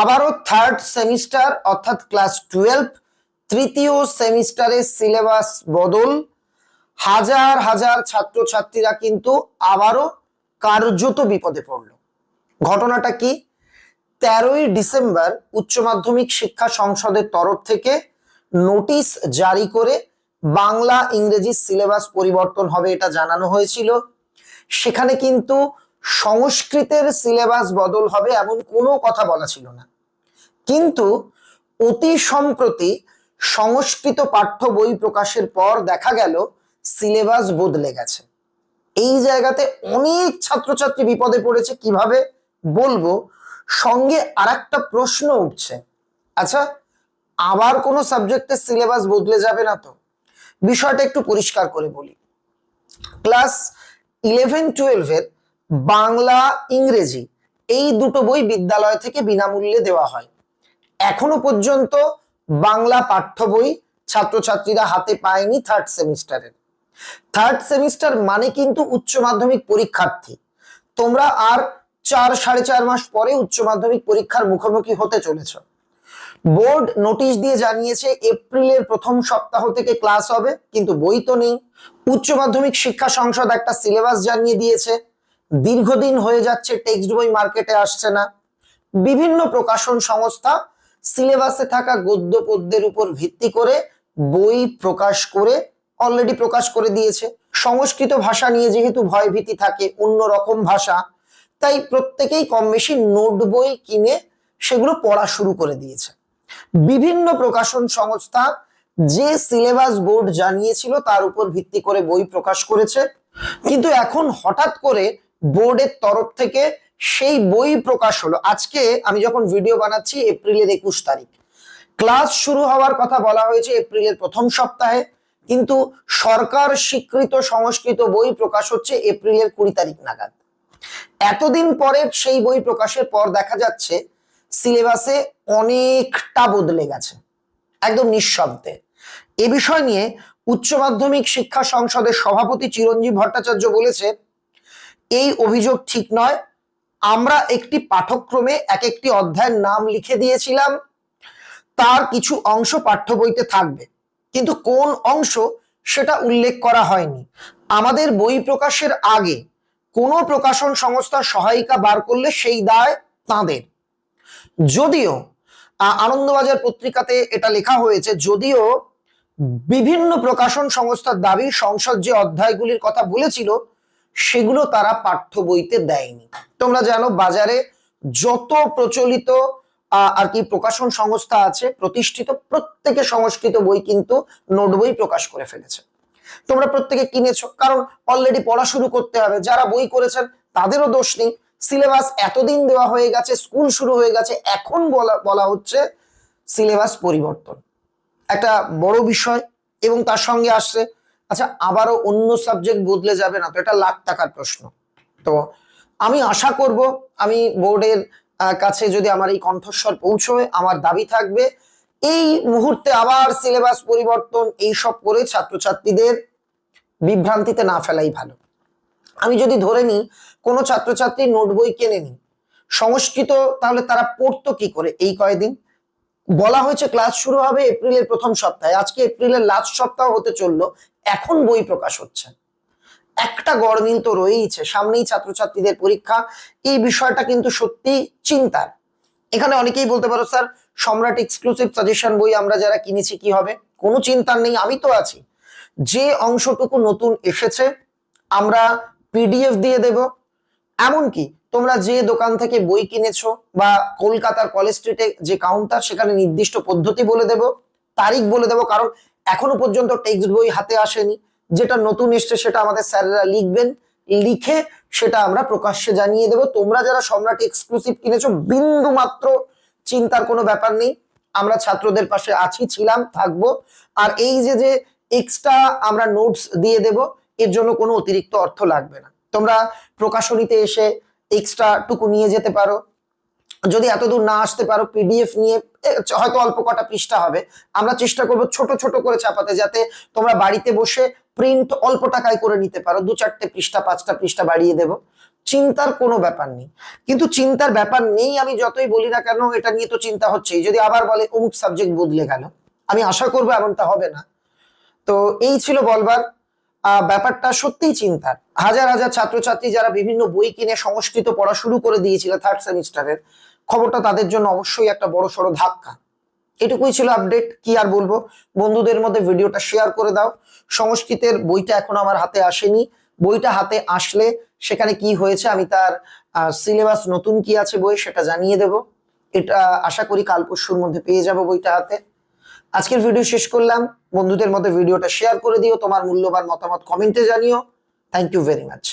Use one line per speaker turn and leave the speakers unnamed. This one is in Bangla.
আবারও থার্ড সেমিস্টার অর্থাৎ ক্লাস টুয়েলভ তৃতীয় সেমিস্টারের সিলেবাস বদল। হাজার হাজার ছাত্রছাত্রীরা কিন্তু আবারও কার্যত বিপদে পড়ল। ঘটনাটা কি? তেরোই ডিসেম্বর উচ্চ মাধ্যমিক শিক্ষা সংসদের তরফ থেকে নোটিশ জারি করে বাংলা ইংরেজি সিলেবাস পরিবর্তন হবে এটা জানানো হয়েছিল। সেখানে কিন্তু সংস্কৃতের সিলেবাস বদল হবে এমন কোনো কথা বলা ছিল না। কিন্তু অতি সম্প্রতি সংস্কৃত পাঠ্য বই প্রকাশের পর দেখা গেল, সিলেবাস বদলে গেছে। এই জায়গাতে অনেক ছাত্রছাত্রী বিপদে পড়েছে, কীভাবে বলব? সঙ্গে আরেকটা প্রশ্ন উঠছে। আচ্ছা আবার কোনো সাবজেক্টের সিলেবাস বদলে যাবে না তো? বিষয়টা একটু পরিষ্কার করে বলি। ক্লাস ইলেভেন টুয়েলভের বাংলা, ইংরেজি এই দুটো বই বিদ্যালয় থেকে বিনামূল্যে দেওয়া হয়। এখনও পর্যন্ত বাংলা পাঠ্য বই ছাত্রছাত্রীরা হাতে পায়নি থার্ড সেমিস্টারের থার্ড সেমিস্টার মানে কিন্তু উচ্চ মাধ্যমিক পরীক্ষার্থী। তোমরা আর চার, সাড়ে চার মাস পরে উচ্চ মাধ্যমিক পরীক্ষার মুখোমুখি হতে চলেছ। বোর্ড নোটিশ দিয়ে জানিয়েছে এপ্রিলের প্রথম সপ্তাহ থেকে ক্লাস হবে, কিন্তু বই তো নেই। উচ্চ মাধ্যমিক শিক্ষা সংসদ একটা সিলেবাস জানিয়ে দিয়েছে। দীর্ঘদিন হয়ে যাচ্ছে টেক্সট বই মার্কেটে আসছে না। বিভিন্ন প্রকাশন সংস্থা সিলেবাসে থাকা গদ্য পদ্যের উপর ভিত্তি করে বই প্রকাশ করে অলরেডি প্রকাশ করে দিয়েছে। সংস্কৃত ভাষা নিয়ে যেহেতু ভয়ভীতি থাকে, অন্য রকম ভাষা, তাই প্রত্যেকেই কম বেশি নোট বই কিনে সেগুলো পড়া শুরু করে দিয়েছে। বিভিন্ন প্রকাশন সংস্থা যে সিলেবাস বোর্ড জানিয়েছিল তার উপর ভিত্তি করে বই প্রকাশ করেছে। কিন্তু এখন হঠাৎ করে বোর্ডের তরফ থেকে সেই বই প্রকাশ হলো। আজকে আমি যখন ভিডিও বানাচ্ছি এপ্রিলের একুশ তারিখ। ক্লাস শুরু হওয়ার কথা বলা হয়েছে এপ্রিলের প্রথম সপ্তাহে, কিন্তু সরকার স্বীকৃত সংস্কৃত বই প্রকাশ হচ্ছে এপ্রিলের কুড়ি তারিখ নাগাদ। এতদিন পরে সেই বই প্রকাশের পর দেখা যাচ্ছে, সিলেবাসে অনেকটা বদলে গেছে। একদম নিঃশব্দে। এ বিষয় নিয়ে উচ্চ মাধ্যমিক শিক্ষা সংসদের সভাপতি চিরঞ্জীব ভট্টাচার্য বলেছে এই অভিযোগ ঠিক নয়। আমরা একটি পাঠক্রমে এক একটি অধ্যায়ের নাম লিখে দিয়েছিলাম। তার কিছু অংশ পাঠ্য বইতে থাকবে। কিন্তু কোন অংশ সেটা উল্লেখ করা হয়নি। আমাদের বই প্রকাশের আগে কোনো প্রকাশন সংস্থার সহায়িকা বার করলে সেই দায় তাঁদের। যদিও আনন্দবাজার পত্রিকাতে এটা লেখা হয়েছে, যদিও বিভিন্ন প্রকাশন সংস্থার দাবি সংসদ যে অধ্যায়গুলির কথা বলেছিল সেগুলো তারা পাঠ্য বইতে দেয়নি। তোমরা জানো, বাজারে যত প্রচলিত আর কি প্রকাশন সংস্থা আছে, প্রতিষ্ঠিত প্রত্যেকে সংস্কৃত বই কিন্তু নোট বই প্রকাশ করে ফেলেছে। তোমরা প্রত্যেকে কিনেছো, কারণ অলরেডি পড়া শুরু করতে হবে। যারা বই করেছেন, তাদেরও দোষ নেই। সিলেবাস এতদিন দেওয়া হয়ে গেছে, স্কুল শুরু হয়ে গেছে, এখন বলা বলা হচ্ছে সিলেবাস পরিবর্তন। একটা বড় বিষয়, এবং তার সঙ্গে আসছে আচ্ছা আবারও অন্য সাবজেক্ট বদলে যাবে না তো? এটা লাখ টাকার প্রশ্ন। তো আমি আশা করব, আমি বোর্ডের কাছে যদি আমার এই কণ্ঠস্বর পৌঁছয়, আমার দাবি থাকবে, এই মুহূর্তে আবার সিলেবাস পরিবর্তন এই সব করে ছাত্রছাত্রীদের বিভ্রান্তিতে না ফেলাই ভালো। আমি যদি ধরে নিই, কোনো ছাত্রছাত্রী নোট বই কেনেনি, সংস্কৃত তাহলে তারা পড়তো কি করে এই কয়দিন? বলা হয়েছে ক্লাস শুরু হবে এপ্রিলের প্রথম সপ্তাহে। আজকে এপ্রিলের লাস্ট সপ্তাহ হতে চলল, এখন বই প্রকাশ হচ্ছে। একটা গড়মিল তো রয়েইছে, সামনেই ছাত্রছাত্রীদের পরীক্ষা। এই বিষয়টা কিন্তু সত্যি চিন্তার। এখানে অনেকেই বলতে পারো, স্যার, সম্রাট এক্সক্লুসিভ সাজেশন বই আমরা যারা কিনেছি কি হবে? কোনো চিন্তার নেই, আমি তো আছি। যে অংশটুকু নতুন এসেছে, আমরা পিডিএফ দিয়ে দেব। এমনকি তোমরা যে দোকান থেকে বই কিনেছো বা কলকাতার কলেজ স্ট্রিটে যে কাউন্টার সেখানে নির্দিষ্ট পদ্ধতি বলে দেব, তারিখ বলে দেব, কারণ এখনও পর্যন্ত টেক্সট বই হাতে আসেনি। যেটা নতুন এসছে সেটা আমাদের স্যারেরা লিখবেন, লিখে সেটা আমরা প্রকাশ্যে জানিয়ে দেব। তোমরা যারা সম্রাট এক্সক্লুসিভ কিনেছো বিন্দু মাত্র চিন্তার কোনো ব্যাপার নেই। আমরা ছাত্রদের পাশে আছি, ছিলাম, থাকব। আর এই যে যে এক্সট্রা আমরা নোটস দিয়ে দেব, এর জন্য কোনো অতিরিক্ত অর্থ লাগবে না। তোমরা প্রকাশনীতে এসে এক্সট্রা টুকু নিয়ে যেতে পারো। যদি এতদূর না আসতে পারো পিডিএফ নিয়ে হয়তো অল্প কটা পৃষ্ঠা হবে। আমরা চেষ্টা করব ছোট ছোট করে ছাপাতে যাতে তোমরা বাড়িতে বসে প্রিন্ট অল্প টাকায় করে নিতে পারো। দু চারটে পৃষ্ঠা, পাঁচটা পৃষ্ঠা বাড়িয়ে দেব। চিন্তার কোনো ব্যাপার নেই। কিন্তু চিন্তার ব্যাপার নেই, আমি যতই বলি না কেন, এটা নিয়ে তো চিন্তা হচ্ছেই। যদি আবার বলে অমুক সাবজেক্ট বদলে গেল। আমি আশা করব এমনটা হবে না। তো এই ছিল বলবার। ব্যাপারটা সত্যিই চিন্তার। হাজার হাজার ছাত্রছাত্রী যারা বিভিন্ন বই কিনে সংস্কৃত পড়া শুরু করে দিয়েছিল থার্ড সেমিস্টারের, খবরটা তাদের জন্য অবশ্যই একটা বড় সড়ো ধাক্কা। এটুকুই ছিল আপডেট কি আর বলব? বন্ধুদের মধ্যে ভিডিওটা শেয়ার করে দাও। সংস্কৃতের বইটা এখন আমার হাতে আসেনি। বইটা হাতে আসলে সেখানে কি হয়েছে, আমি তার সিলেবাস নতুন কি আছে বই সেটা জানিয়ে দেব। এটা আশা করি কাল পরশুর মধ্যে পেয়ে যাব বইটা হাতে। আজকের ভিডিও শেষ করলাম। বন্ধুদের মধ্যে ভিডিওটা শেয়ার করে দিও, তোমার মূল্যবান মতামত কমেন্টে জানিও। Thank you very much